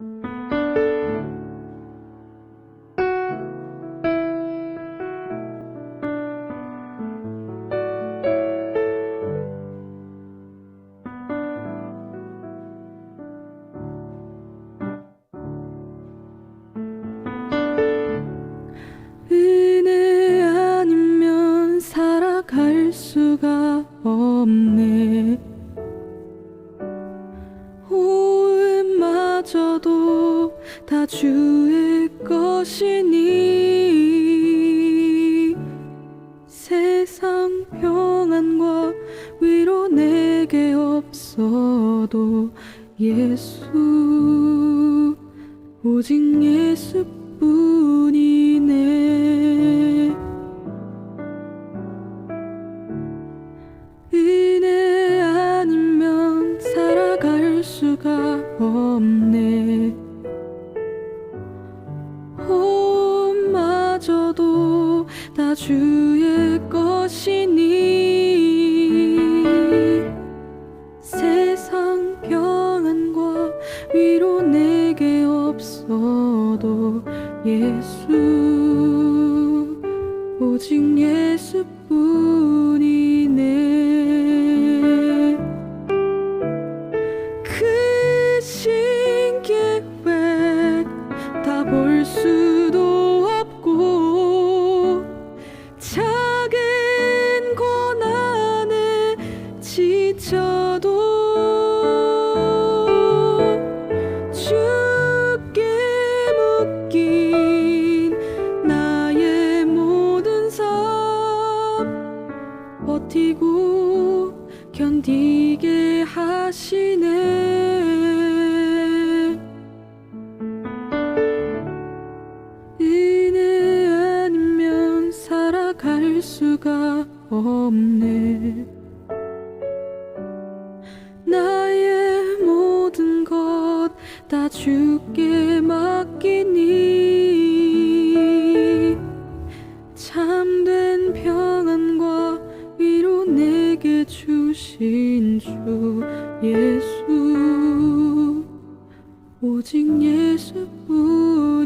은 다 주의 것이니 세상 평안과 위로 내게 없어도 예수 오직 예수뿐이네. 은혜 아니면 살아갈 수가 없네 호흡마저도 다 주의 것이니. 세상 평안과 위로 내게 없어도 예수 오직 예수뿐 견디게 하시네. 은혜 아니면 살아갈 수가 없네. 나의 모든 것 다 주께 맡 주신 주 예수 오직 예수뿐